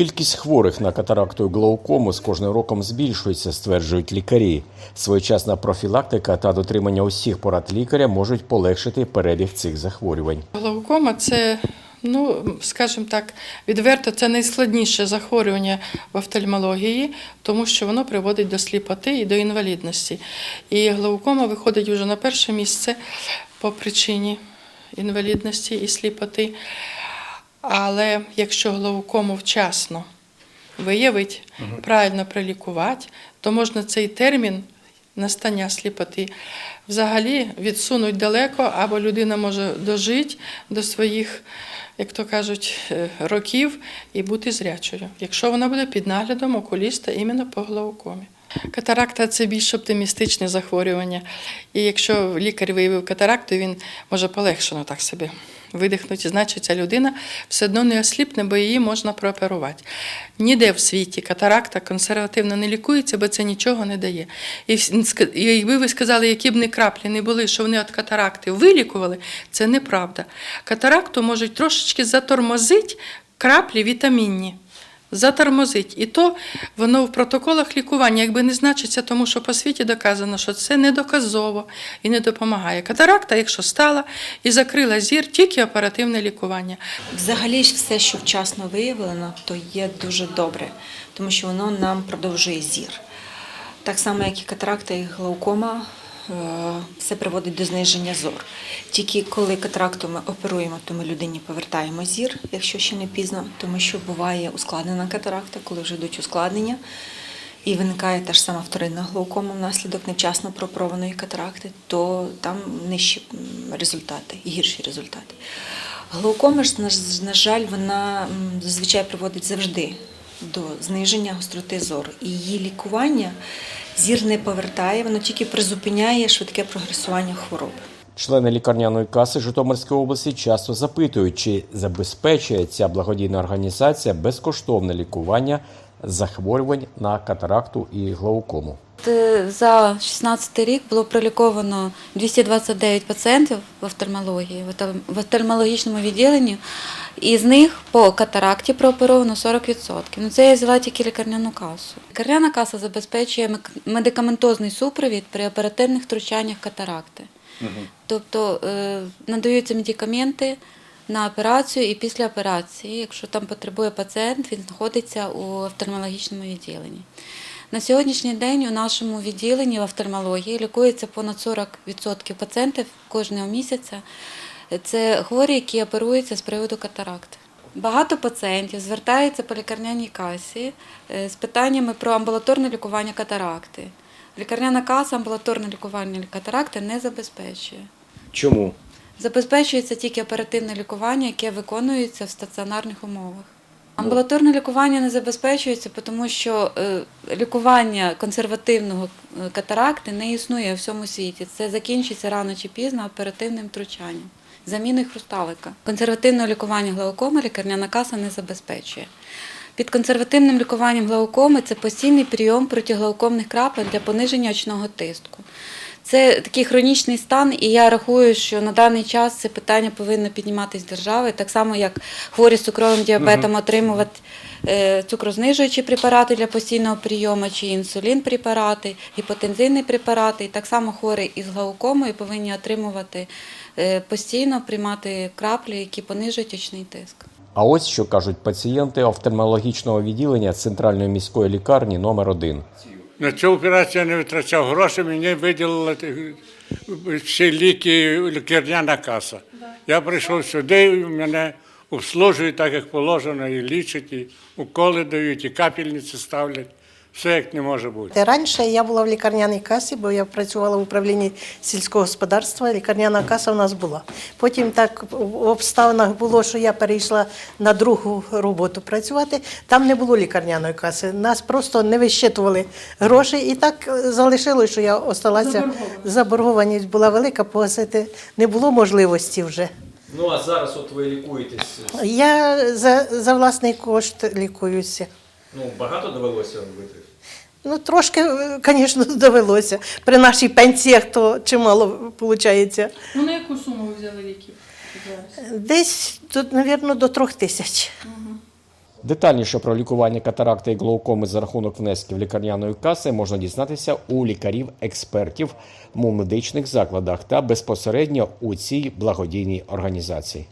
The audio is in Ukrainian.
Кількість хворих на катаракту і глаукому з кожним роком збільшується, стверджують лікарі. Своєчасна профілактика та дотримання усіх порад лікаря можуть полегшити перебіг цих захворювань. Глаукома це, ну, скажімо так, відверто, це найскладніше захворювання в офтальмології, тому що воно приводить до сліпоти і до інвалідності. І глаукома виходить вже на перше місце по причині інвалідності і сліпоти. Але якщо глаукому вчасно виявить, правильно пролікувати, то можна цей термін настання сліпоти взагалі відсунуть далеко, або людина може дожити до своїх, як то кажуть, е, років і бути зрячою, якщо вона буде під наглядом окуліста іменно по глаукомі. Катаракта це більш оптимістичне захворювання. І якщо лікар виявив катаракту, він може полегшено так собі видихнути. Значить, ця людина все одно не осліпне, бо її можна прооперувати. Ніде в світі катаракта консервативно не лікується, бо це нічого не дає. І якби ви сказали, які б не краплі не були, що вони від катаракти вилікували, це неправда. Катаракту можуть трошечки затормозити краплі вітамінні. Затормозить. І то воно в протоколах лікування якби не значиться, тому що по світі доказано, що це не доказово і не допомагає. Катаракта, якщо стала і закрила зір, тільки оперативне лікування. Взагалі все, що вчасно виявлено, то є дуже добре, тому що воно нам продовжує зір. Так само, як і катаракта і глаукома, все приводить до зниження зору. Тільки коли катаракту оперуємо, то ми людині повертаємо зір, якщо ще не пізно, тому що буває ускладнена катаракта, коли вже йдуть ускладнення. І виникає та ж сама вторинна глаукома внаслідок невчасно прооперованої катаракти, то там нижчі результати, гірші результати. Глаукома ж, на, жаль, вона зазвичай приводить завжди до зниження гостроти зору. І її лікування зір не повертає, воно тільки призупиняє швидке прогресування хвороби. Члени лікарняної каси Житомирської області часто запитують, чи забезпечує ця благодійна організація безкоштовне лікування захворювань на катаракту і глаукому. Е, За 16 рік було проліковано 229 пацієнтів в офтальмології, в офтал- офтальмологічному відділенні, і з них по катаракті прооперовано 40%. Ну це я взяла тільки лікарняну касу. Лікарняна каса забезпечує медикаментозний супровід при оперативних втручаннях катаракти. Тобто е, надаються медикаменти на операцію і після операції, якщо там потребує пацієнт, він знаходиться у офтальмологічному відділенні. На сьогоднішній день у нашому відділенні в офтальмології лікується понад 40% пацієнтів кожного місяця. Це хворі, які оперуються з приводу катаракти. Багато пацієнтів звертаються по лікарняній касі е, з питаннями про амбулаторне лікування катаракти. Лікарняна каса амбулаторне лікування катаракти не забезпечує. Чому? Забезпечується тільки оперативне лікування, яке виконується в стаціонарних умовах. Амбулаторне лікування не забезпечується, тому що е, лікування консервативного е, катаракти не існує у всьому світі. Це закінчиться рано чи пізно оперативним втручанням, заміною хрусталика. Консервативне лікування глаукоми лікарняна каса не забезпечує. Під консервативним лікуванням глаукоми це постійний прийом протиглаукомних крапель для пониження очного тиску. Це такий хронічний стан, і я рахую, що на даний час це питання повинно підніматись державою, так само як хворі з цукровим діабетом отримувати е, цукрознижуючі препарати для постійного прийому, чи інсулін препарати, гіпотензивні препарати. І так само хворі із глаукомою повинні отримувати е, постійно приймати краплі, які понижують очний тиск. А ось що кажуть пацієнти офтальмологічного відділення центральної міської лікарні номер 1 На цю операцію я не витрачав гроші, мені виділили всі ліки лікарняна каса. Я прийшов сюди, і мене обслужують так, як положено, і лічать, і уколи дають, і капельниці ставлять. Все як не може бути. Раніше я була в лікарняній касі, бо я працювала в управлінні сільського господарства. Лікарняна каса в нас була. Потім так в обставинах було, що я перейшла на другу роботу працювати. Там не було лікарняної каси. Нас просто не вищитували гроші, і так е, залишилось, що я осталася. Заборгованість була велика, погасити не було можливості вже. Ну а зараз от ви лікуєтесь. Я за, за власний кошт лікуюся. Ну багато довелося робити. Ну, трошки, звісно, довелося. При наших пенсіях то чимало виходить. Ну на яку суму ви взяли ліків зараз? Десь, тут, мабуть, до трьох тисяч. Детальніше про лікування катаракти і глаукоми за рахунок внесків лікарняної каси можна дізнатися у лікарів-експертів в медичних закладах та безпосередньо у цій благодійній організації.